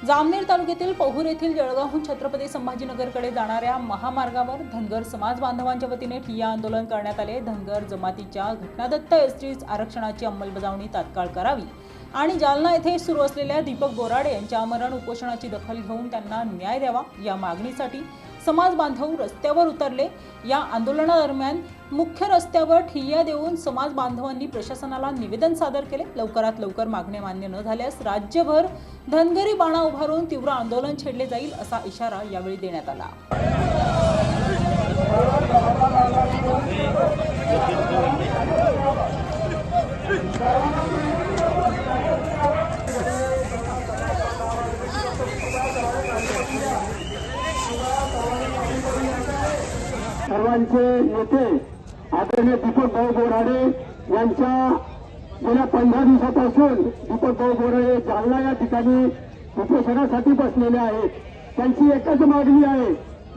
जामनेर तालुक्यातील पहुर येथील जळगावहून छत्रपती संभाजीनगरकडे जाणाऱ्या महामार्गावर धनगर समाज बांधवांच्या वतीने ठिय्या आंदोलन करण्यात आले. धनगर जमातीच्या घटनादत्त एसटी आरक्षणाची अंमलबजावणी तात्काळ करावी आणि जालना येथे सुरू असलेल्या दीपक बोराडे यांच्या आमरण उपोषणाची दखल घेऊन त्यांना न्याय द्यावा या मागणीसाठी समाज बांधव रस्त्यावर उतरले. या आंदोलनादरम्यान मुख्य रस्त्यावर ठिय्या देऊन समाज बांधवांनी प्रशासनाला निवेदन सादर केले. लवकरात लवकर मागणे मान्य न झाल्यास राज्यभर धनगरी बाणा उभारून तीव्र आंदोलन छेडले जाईल असा इशारा यावेळी देण्यात आला. सर्वांचे नेते आदरणीय दीपक भाऊ बोराडे यांच्या गेल्या पंधरा दिवसापासून दीपक भाऊ बोराडे जालना या ठिकाणी उपोषणासाठी बसलेले आहेत. त्यांची एकच मागणी आहे.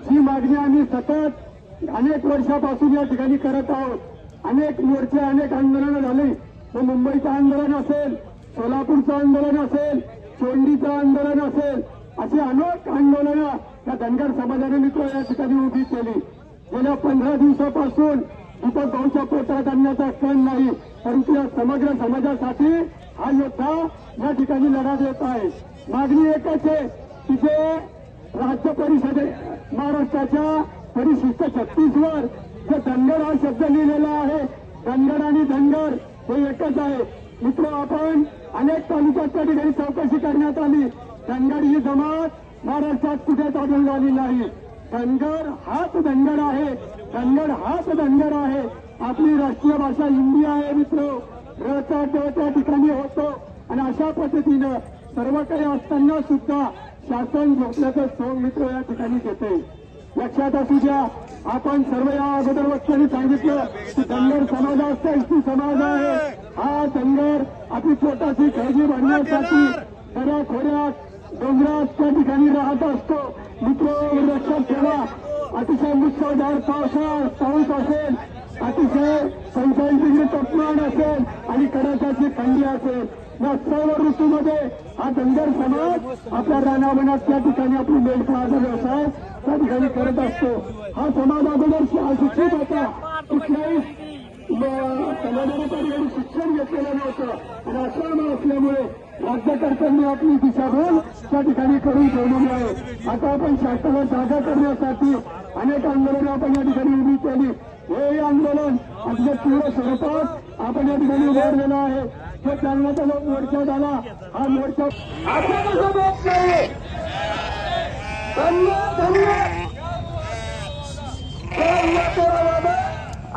जी मागणी आम्ही सतत अनेक वर्षापासून या ठिकाणी करत आहोत. अनेक मोर्चे अनेक आंदोलनं झाली. मग मुंबईचं आंदोलन असेल सोलापूरचं आंदोलन असेल चोंडीचं आंदोलन असेल अशी अनेक आंदोलनं त्या धनगर समाजाने मित्र या ठिकाणी उभी केली. गेल्या पंधरा दिवसापासून दीपक भाऊच्या पोटात आणण्याचा कण नाही परंतु या समग्र समाजासाठी हा योद्धा या ठिकाणी लढा देत आहे. मागणी एकच आहे की जे राज्य परिषदे महाराष्ट्राच्या परिशिष्ट छत्तीसवर जो धनगर हा शब्द लिहिलेला आहे धनगर आणि धनगर हे एकच आहे. मित्र आपण अनेक तालुक्यात त्या ठिकाणी चौकशी करण्यात आली. धनगर ही जमात महाराष्ट्रात कुठेच आढळून नाही. धनगर हाच धनगर आहे. धनगर हाच धनगर आहे. आपली राष्ट्रीय भाषा हिंदी आहे मित्र. रचा त्या ठिकाणी होतो. आणि अशा पद्धतीनं सर्व काही असताना सुद्धा शासन झोपल्याचं सोंग मित्र या ठिकाणी घेते. लक्षात असू द्या आपण सर्व या अगोदर वक्त्यांनी सांगितलं की धनगर समाजाचा एसटी समाज आहे. हा धनगर आपली पोटाची खळगी भरण्यासाठी खऱ्या खोऱ्यात डोंगरात त्या ठिकाणी राहत असतो. मित्र लक्षात ठेवा. अतिशय मुसळधार पावसाळ पाऊस असेल अतिशय पंचाळीस डिग्री तापमान असेल आणि कडाक्याची थंडी असेल. या सर्व ऋतूमध्ये हा धनगर समाज आपल्या रानावनात त्या ठिकाणी आपली मेंढपाळाचा व्यवसाय त्या ठिकाणी करत असतो. हा समाज अगोदर शिक्षित होता. कुठल्याही समाजाने त्या ठिकाणी शिक्षण घेतलेलं नव्हतं. आणि असल्यामुळे राज्यकर्त्यांनी आपली दिशाभूल त्या ठिकाणी करून ठेवलेली आहे. आता आपण शासनाला जागा करण्यासाठी अनेक आंदोलनं आपण या ठिकाणी उभी केली. हे आंदोलन अगदी तीव्र स्वरूपात आपण या ठिकाणी उभारलेलं आहे. तो जालन्याचा जो मोर्चा झाला. हा मोर्चा असं कसं होत नाही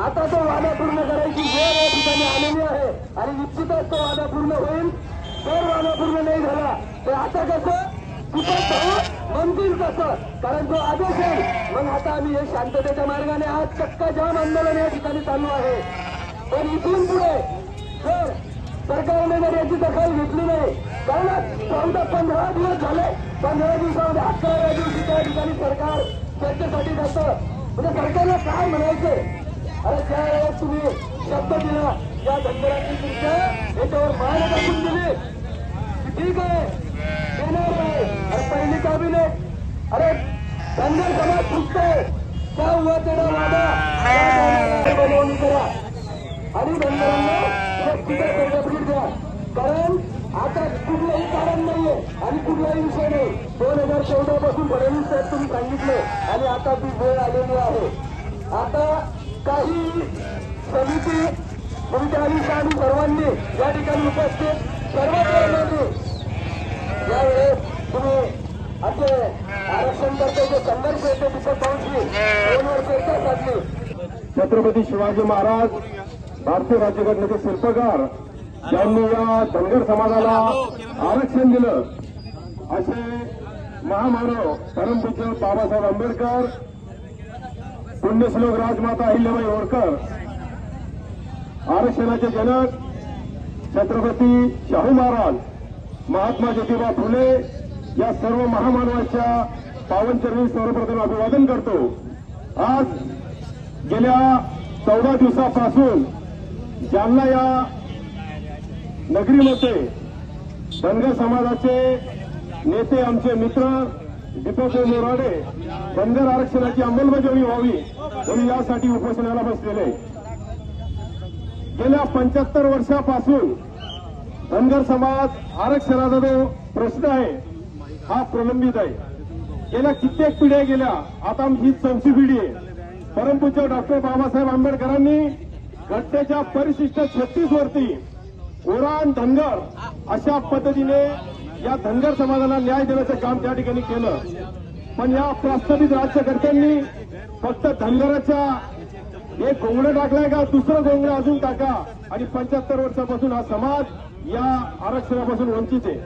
आता तो वादा पूर्ण करायची वेळ या ठिकाणी आलेली आहे. आणि निश्चितच तो वादा पूर्ण होईल. तर वादा पूर्ण नाही झाला. तर आता कसं? कुठं जाऊन म्हणतील कसं? कारण तो आदेश आहे मग आता आम्ही हे शांततेच्या मार्गाने आज चक्का जाम आंदोलन या ठिकाणी चालू आहे. पण इथून पुढे जर सरकारने जर याची दखल घेतली नाही कारण चौदा पंधरा दिवस झाले. पंधरा दिवसामध्ये अकराव्या दिवशी त्या ठिकाणी सरकार चर्चेसाठी जातं म्हणजे सरकारला काय म्हणायचंय? अरे ज्या वेळेस तुम्ही शब्द दिला. या धनगरांनी तुमच्या त्याच्यावर मान टाकून दिली. ठीक आहे. देणार आहे. अरे पहिली कॅबिनेट अरे धनगर समाज फुटतोय. त्या हुआ तेरा वादा त्या बनवून करा. आणि धनगरांना व्यक्तिगत कर्जफीड द्या. कारण आता कुठलंही कारण नाहीये आणि कुठलाही विषय नाही. दोन हजार चौदा पासून फडणवीस साहेब तुम्ही सांगितले आणि आता ती वेळ आलेली आहे. आता काही समिती तुमच्या आयुष्य आम्ही सर्वांनी या ठिकाणी उपस्थित सर्व कर्मचारी. यावेळेस तुम्ही असे आरक्षण करते जे संघर्ष येते तिथे पोहोचली. दोन वर्ष चर्चा साधली. छत्रपती शिवाजी महाराज भारतीय राज्यघटनेचे शिल्पकार ज्यांनी या धनगर समाजाला आरक्षण दिलं असे महामानव परमपूज्य बाबासाहेब आंबेडकर पुण्यश्लोक राजमाता अहिल्याबाई होळकर आरक्षणाचे जनक छत्रपती शाहू महाराज महात्मा ज्योतिबा फुले या सर्व महामानवाच्या पावनचरणी सर्वप्रथम अभिवादन करतो. आज गेल्या चौदा दिवसापासून जालना या नगरीमध्ये धनगर समाजाचे नेते आमचे मित्र दीपक मोराडे धनगर आरक्षणाची अंमलबजावणी व्हावी म्हणून यासाठी उपोषणाला बसलेले गेल्या पंच्याहत्तर वर्षापासून धनगर समाज आरक्षणाचा जो प्रश्न आहे हा प्रलंबित आहे. गेल्या कित्येक पिढ्या गेल्या आता ही चौथी पिढी आहे. परमपूज्य डॉक्टर बाबासाहेब आंबेडकरांनी घटनेच्या परिशिष्ट छत्तीस वरती ओराण धनगर अशा पद्धतीने या धनगर समाजाला न्याय देण्याचं काम त्या ठिकाणी केलं. पण या प्रस्तावित राज्यकर्त्यांनी फक्त धनगराच्या एक गोंगडं टाकलाय का? दुसरं गोंगडं अजून टाका. आणि पंच्याहत्तर वर्षापासून हा समाज या आरक्षणापासून वंचित आहे.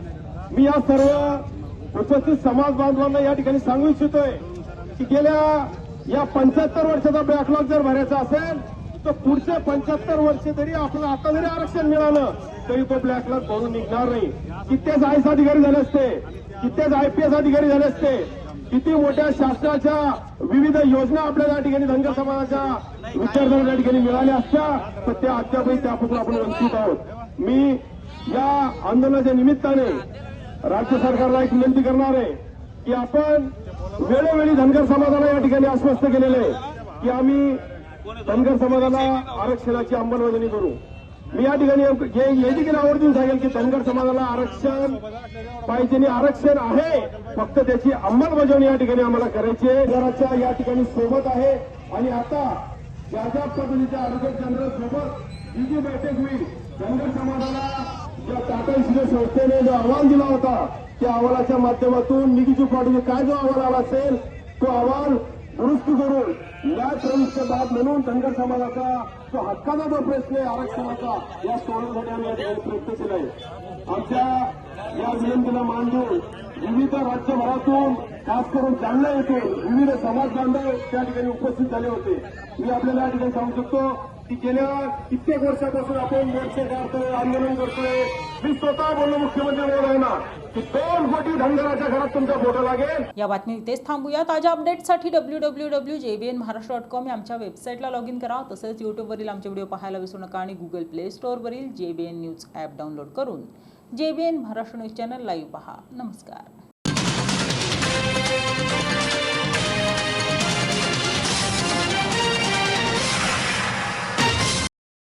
मी या सर्व उपस्थित समाज बांधवांना या ठिकाणी सांगू इच्छितोय की गेल्या या पंच्याहत्तर वर्षाचा बॅकलॉग जर भरायचा असेल तर पुढचे पंच्याहत्तर वर्ष तरी आपल्याला आता जरी आरक्षण मिळालं तरी तो ब्लॅकलॉग भरून निघणार नाही. कित्येच आयएस अधिकारी झाले असते कित्येच आयपीएस अधिकारी झाले असते किती मोठ्या शासनाच्या विविध योजना आपल्या या ठिकाणी धनगर समाजाच्या विद्यार्थ्यांना या ठिकाणी मिळाल्या असत्या तर त्या अद्यापही त्यापासून आपण वंचित आहोत. मी या आंदोलनाच्या निमित्ताने राज्य सरकारला एक विनंती करणार आहे की आपण वेळोवेळी धनगर समाजाला या ठिकाणी आश्वस्त केलेलं आहे की आम्ही धनगर समाजाला आरक्षणाची अंमलबजावणी करू. मी या ठिकाणी हे देखील आवर्जून सांगेल की धनगर समाजाला आरक्षण पाहिजे आणि आरक्षण आहे फक्त त्याची अंमलबजावणी या ठिकाणी आम्हाला करायची आहे. घराच्या या ठिकाणी सोबत आहे. आणि आता ज्या पद्धतीच्या आरोग्य जनरल सोबत ही जी बैठक होईल. धनगर समाजाला ज्या टाटा इन्शुरन्स संस्थेने जो अहवाल दिला होता त्या अहवालाच्या माध्यमातून निधीची पाठवून काय जो अहवाल आला असेल तो अहवाल दुरुस्त करून न्याय प्रविष्ट म्हणून धनगर समाजाचा जो हक्काचा जो प्रश्न आहे आरक्षणाचा या सोडवण्यासाठी आम्ही प्रयत्न केलाय. आमच्या या विनंतीला मान देऊन विविध राज्यभरातून खास करून जालना येथे विविध समाज बांधव त्या ठिकाणी उपस्थित झाले होते. मी आपल्याला या ठिकाणी सांगू शकतो की गेल्या कित्येक वर्षापासून आपण मोर्चे काढतोय आंदोलन करतोय. मी स्वतः बोललो मुख्यमंत्री महोदयांना की दोन कोटी धनगराच्या घरात तुमचा फोटो लागेल. या बातमी इथेच थांबूया. ताज्या अपडेटसाठी W W W JBN Maharashtra dot com या आमच्या वेबसाईटला लॉग इन करा. तसंच युट्यूबवरील आमचे व्हिडिओ पाहायला विसरू नका आणि गुगल प्ले स्टोअरवरील जेबीएन न्यूज ॲप डाउनलोड करून J B N Maharashtra news channel live पहा. नमस्कार.